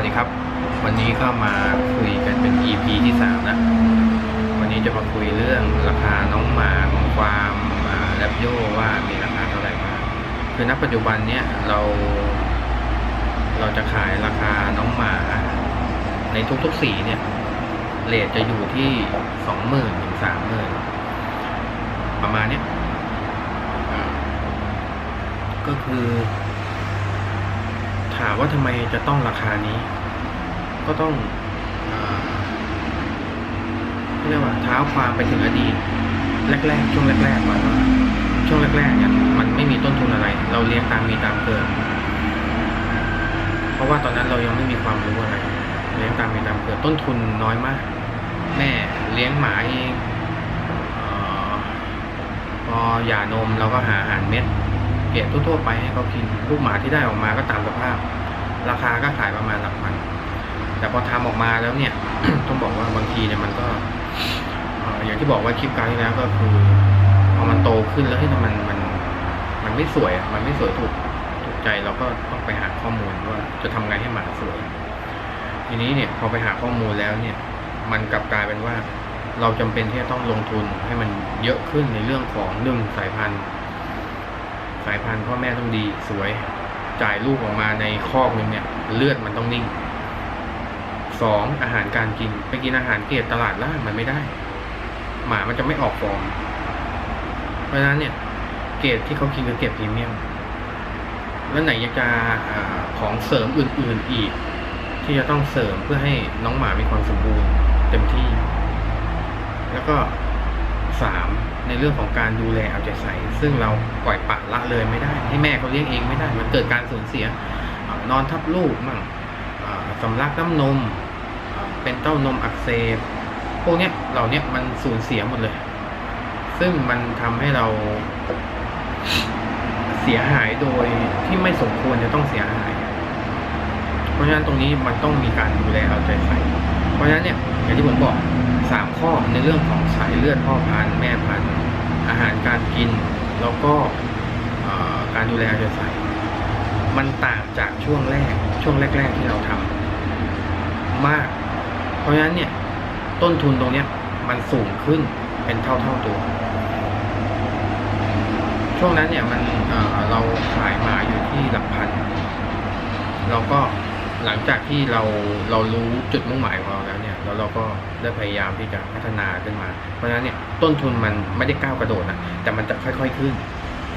วัสดีครับ วันนี้ก็มาคุยกันเป็น EP ที่สามนะ วันนี้จะมาคุยเรื่องราคาน้องหมาของฟามแลบโยว่ามีราคาเท่าไหร่บ้างคือณปัจจุบันเนี้ยเรา เราจะขายราคาน้องหมา ในทุกๆสีเนี่ยเรทจะอยู่ที่สองหมื่นถึงสามหมื่นประมาณเนี้ยก็คือ ถามว่าทำไมจะต้องราคานี้ ก็ต้องเรียกว่าเท้าความไปถึงอดีตแรกๆช่วงแรกๆก่อนว่าช่วงแรกๆเนี่ยมันไม่มีต้นทุนอะไร เราเลี้ยงตามมีตามเกิดเพราะว่าตอนนั้นเรายังไม่มีความรู้อะไร เลี้ยงตามมีตามเกิดต้นทุนน้อยมาก แม่เลี้ยงหมาเองเออพอหย่านมเราก็หาอาหารเม็ด เกรดทั่วๆไปให้เขากิน ลูกหมาที่ได้ออกมาก็ตามสภาพ ราคาก็ขายประมาณหลักพัน แต่พอทำออกมาแล้วเนี่ย ต้องบอกว่าบางทีเนี่ยมันก็ออย่างที่บอกว่าคลิปการที่แล้วก็คือพอมันโตขึ้นแล้วที่มันมันมันไม่สวยมันไม่สวยถูกถูกใจเราก็ต้องไปหาข้อมูลว่าจะทำไงให้หมาสวย ทีนี้เนี่ยพอไปหาข้อมูลแล้วเนี่ย มันกลับกลายเป็นว่าเราจำเป็นที่จะต้องลงทุนให้มันเยอะขึ้นในเรื่องของหนึ่งสายพันธุ์ สายพันธุ์พ่อแม่ต้องดีสวยจ่ายลูกออกมาในคอกหนึงเนี่ย เลือดมันต้องนิ่งสองอาหารการกิน ไปกินอาหารเกรดตลาดล่างมันไม่ได้ หมามันจะไม่ออกฟอร์มเพราะฉะนั้นเนี่ย เกรดที่เขากินคือเกรดพรีเมียมแล้วไหนยังจะอของเสริมอื่น ๆอีก ที่จะต้องเสริมเพื่อให้น้องหมามีความสมบูรณ์เต็มที่ แล้วก็สาม ในเรื่องของการดูแลเอาใจใส่ ซึ่งเราปล่อยปละละเลยไม่ได้ ให้แม่เขาเลี้ยงเองไม่ได้ มันเกิดการสูญเสียอนอนทับลูกมั่งสำลักน้ำนม เป็นเต้านมอักเสบพวกเนี้ยเหล่าเนี้ยมันสูญเสียหมดเลย ซึ่งมันทำให้เราเสียหายโดยที่ไม่สมควรจะต้องเสียหาย เพราะฉะนั้นตรงนี้มันต้องมีการดูแลเอาใจใส่ เพราะฉะนั้นเนี่ยอย่างที่ผมบอก สามข้อในเรื่องของสายเลือดพ่อพันธุ์แม่พันธุ์อาหารการกิน แล้วก็การดูแลเอาใจใส่มันต่างจากช่วงแรกช่วงแรก ๆ ที่เราทำมาก เพราะฉะนั้นเนี่ยต้นทุนตรงเนี้ยมันสูงขึ้นเป็นเท่าเท่าๆตัว ช่วงนั้นเนี่ยมันเเราขายมาอยู่ที่หลักพันเราก็หลังจากที่เราเรารู้จุดมุ่งหมายของเราแล้วเนี่ย แล้วเราก็ได้พยายามที่จะพัฒนาขึ้นมา เพราะฉะนั้นเนี่ยต้นทุนมันไม่ได้ก้าวกระโดดนะแต่มันจะค่อยๆขึ้น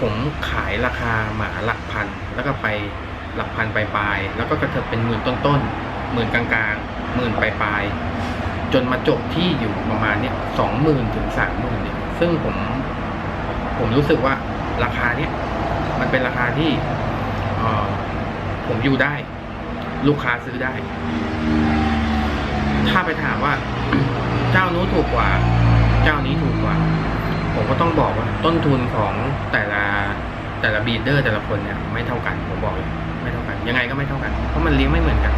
ผมขายราคาหมาหลักพัน แล้วก็ไปหลักพันปลายๆแล้วก็กระเถิบเป็นหมื่นต้นๆหมื่นกลางๆหมื่นปลายๆจนมาจบที่อยู่ประมาณเนี่ยสองหมื่นถึงสามหมื่นเนี่ยซึ่งผมผมรู้สึกว่าราคาเนี้ยมันเป็นราคาที่ผมอยู่ได้ ลูกค้าซื้อได้ ถ้าไปถามว่า เจ้านู้นถูกกว่า เจ้านี้ถูกกว่า ผมก็ต้องบอกว่า ต้นทุนของแต่ละแต่ละบีดเดอร์แต่ละคนเนี่ยไม่เท่ากันผมบอกเลยไม่เท่ากัน ยังไงก็ไม่เท่ากัน เพราะมันเลี้ยงไม่เหมือนกัน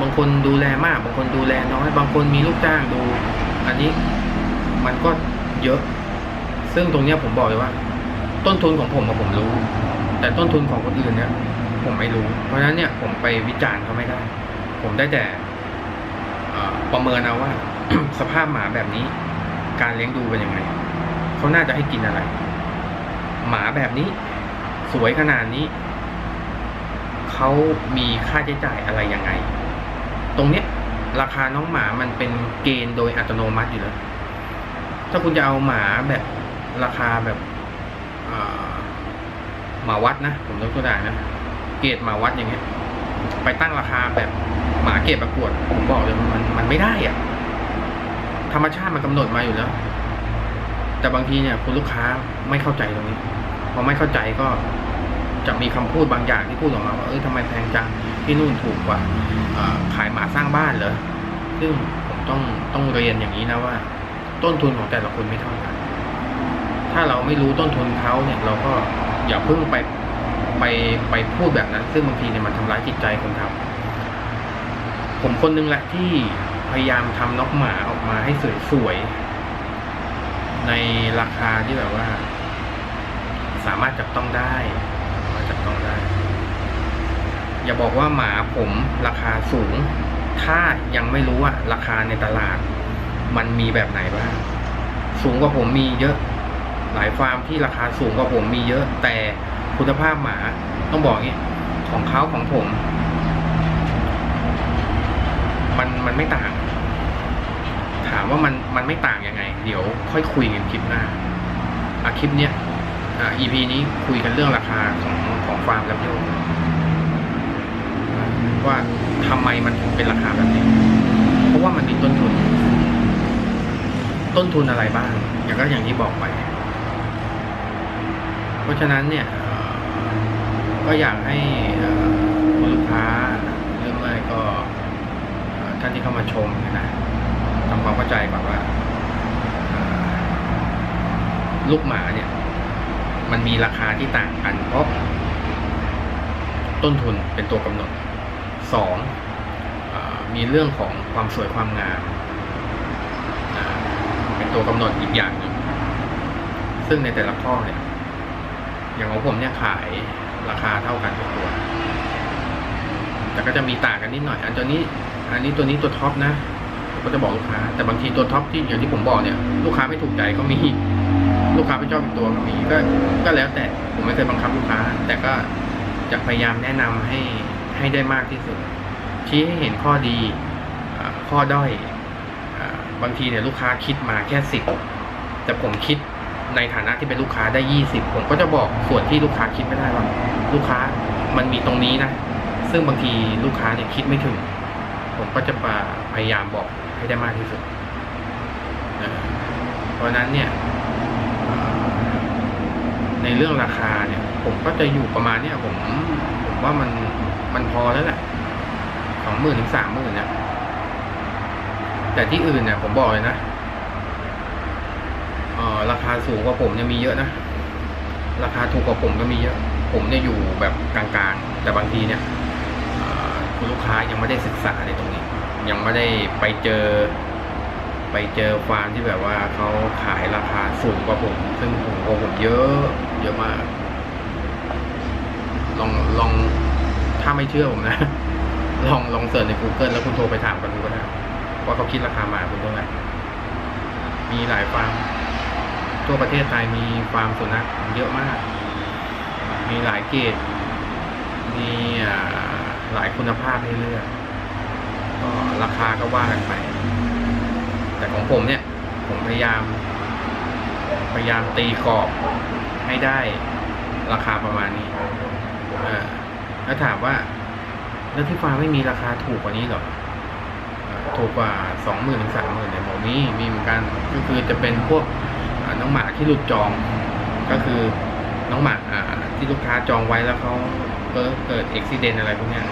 บางคนดูแลมาก บางคนดูแลน้อย บางคนมีลูกจ้างดู อันนี้มันก็เยอะ ซึ่งตรงเนี้ยผมบอกเลยว่า ต้นทุนของผมผมรู้ แต่ต้นทุนของคนอื่นเนี่ยผมไม่รู้ เพราะฉะนั้นเนี่ยผมไปวิจารณ์เขาไม่ได้ ผมได้แต่ ประเมินเอาว่า สภาพหมาแบบนี้ การเลี้ยงดูเป็นยังไงเขาน่าจะให้กินอะไร หมาแบบนี้ สวยขนาดนี้เขามีค่าใช้จ่ายอะไรยังไง ตรงเนี้ย ราคาน้องหมามันเป็นเกณฑ์โดยอัตโนมัติอยู่แล้วถ้าคุณจะเอาหมาแบบราคาแบบหมาวัดนะ ผมยกตัวอย่างนะ เกรดหมาวัดอย่างเงี้ย ไปตั้งราคาแบบหมาเกรดประกวด ผมบอกเลยมันมันไม่ได้อะธรรมชาติมันกำหนดมาอยู่แล้ว แต่บางทีเนี่ยคุณลูกค้าไม่เข้าใจตรงนี้ พอไม่เข้าใจก็จะมีคำพูดบางอย่างที่พูดออกมาว่าเออทำไมแพงจังที่นู่นถูกกว่าขายหมาสร้างบ้านเหรอซึ่งผมต้องต้องเรียนอย่างนี้นะว่า ต้นทุนของแต่ละคนไม่เท่ากัน ถ้าเราไม่รู้ต้นทุนเขาเนี่ย เราก็อย่าเพิ่งไป ไปไปพูดแบบนั้น ซึ่งบางทีเนี่ยมันทำร้ายจิตใจคนทำผมคนนึงแหละที่พยายามทำน้องหมาออกมาให้สวยๆในราคาที่แบบว่า สามารถจับต้องได้สามารถจับต้องได้ อย่าบอกว่าหมาผมราคาสูง ถ้ายังไม่รู้ว่าราคาในตลาด มันมีแบบไหนบ้างสูงกว่าผมมีเยอะ หลายฟาร์มที่ราคาสูงกว่าผมมีเยอะแต่ คุณภาพหมาต้องบอกงนี้ของเขาของผม มันมันไม่ต่าง ถามว่ามันมันไม่ต่างยังไง เดี๋ยวค่อยคุยกันคลิปหน้าอะคลิปเนี้ยอ่า EP นี้คุยกันเรื่องราคาของของฟาร์มลำโยงว่าทำไมมันถึงเป็นราคาแบบนี้ เพราะว่ามันมีต้นทุน ต้นทุนอะไรบ้าง อย่างก็อย่างที่บอกไป เพราะฉะนั้นเนี่ย ก็อยากให้ลูกค้าหรือไม่ก็ท่านที่เข้ามาชมนะทำความเข้าใจก่อนว่าลูกหมาเนี่ย มันมีราคาที่ต่างกัน เพราะ ต้นทุนเป็นตัวกำหนดสองอมีเรื่องของความสวยความงามเป็นตัวกำหนดอีกอย่างหนึ่งซึ่งในแต่ละข้อเนี่ย อย่างของผมเนี่ยขาย ราคาเท่ากันทุกตัว แต่ก็จะมีต่างกันนิดหน่อย อันตัวนี้ อันนี้ตัวนี้ตัวท็อปนะก็จะบอกลูกค้า แต่บางทีตัวท็อปที่อย่างที่ผมบอกเนี่ย ลูกค้าไม่ถูกใจก็มี ลูกค้าไม่ชอบอีกตัวก็มี ก็ ก็แล้วแต่ ผมไม่เคยบังคับลูกค้า แต่ก็จะพยายามแนะนำให้ ให้ได้มากที่สุด ชี้ให้เห็นข้อดี ข้อด้อย บางทีเนี่ยลูกค้าคิดมาแค่สิบแต่ผมคิด ในฐานะที่เป็นลูกค้าได้ยี่สิบผมก็จะบอกส่วนที่ลูกค้าคิดไม่ได้ว่าลูกค้ามันมีตรงนี้นะ ซึ่งบางทีลูกค้าเนี่ยคิดไม่ถึง ผมก็จะพยายามบอกให้ได้มากที่สุด เพราะนั้นเนี่ยในเรื่องราคาเนี่ย ผมก็จะอยู่ประมาณเนี่ยผมผมว่ามันมันพอแล้วแหละสองหมื่นถึงสามหมื่นเนี่ยแต่ที่อื่นเนี่ยผมบอกเลยนะ ราคาสูงกว่าผมเนี่ยมีเยอะนะ ราคาถูกกว่าผมก็มีเยอะ ผมเนี่ยอยู่แบบกลางๆ แต่บางทีเนี่ยคุณลูกค้ายังไม่ได้ศึกษาในตรงนี้ ยังไม่ได้ไปเจอ ไปเจอฟาร์มที่แบบว่าเขาขายราคาสูงกว่าผม ซึ่งผมกว่าผมเยอะเยอะมาก ลองลองถ้าไม่เชื่อผมนะ ลองลองเสิร์ชใน Google แล้วคุณโทรไปถามกันดูก็ได้ว่าเขาคิดราคามาคุณเท่าไหร่มีหลายฟาร์ม ทั่วประเทศไทยมีฟาร์มสุนัขเยอะมาก มีหลายเกรดมีหลายคุณภาพให้เลือกก็ราคาก็ว่ากันไป แต่ของผมเนี่ย ผมพยายาม พยายามตีกรอบให้ได้ราคาประมาณนี้เออแล้วถามว่า แล้วที่ฟาร์มไม่มีราคาถูกกว่านี้หรอถูกกว่าสองหมื่นถึงสามหมื่นเนี่ยบอกมีมีเหมือนกันก็คือจะเป็นพวก น้องหมาที่หลุดจอง ก็คือน้องหมาที่ลูกค้าจองไว้แล้วเขาเกิดเกิดอุบิเหตุอะไรพวกนี้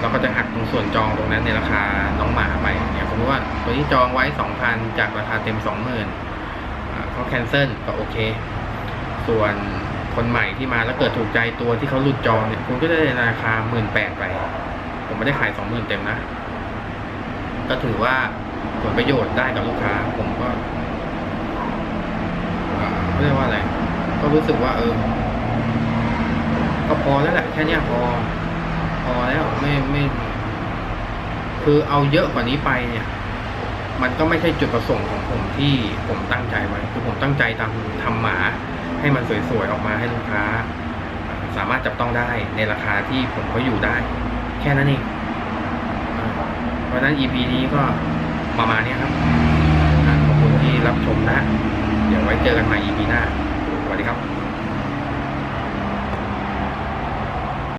เราก็จะหักตรงส่วนจองตรงนั้นในราคาน้องหมาไปอย่างสมมติว่าตัวที่จองไว้สองพันจากราคาเต็มสองหมื่นเขาแคนเซิลก็โอเค ส่วนคนใหม่ที่มาแล้วเกิดถูกใจตัวที่เขาหลุดจองเนี่ยคุณก็จะได้ราคาหมื่นแปดไป ผมไม่ได้ขายสองหมื่นเต็มนะ ก็ถือว่าผลประโยชน์ได้กับลูกค้า ผมก็ เอ่อเขาเรียกว่าอะไร ก็รู้สึกว่าเออ ก็พอแล้วแหละแค่เนี้ยพอ พอแล้วไม่ไม่ คือเอาเยอะกว่านี้ไปเนี่ย มันก็ไม่ใช่จุดประสงค์ของผมที่ผมตั้งใจไว้คือผมตั้งใจทำทำหมา ให้มันสวยๆออกมาให้ลูกค้า สามารถจับต้องได้ในราคาที่ผมก็อยู่ได้ แค่นั้นเองเพราะนั้น EP นี้ก็ประมาณนี้ครับขอบคุณที่รับชมนะ ดี๋ยวไว้เจอกันใหม่ EP หน้า สวัสดีครับ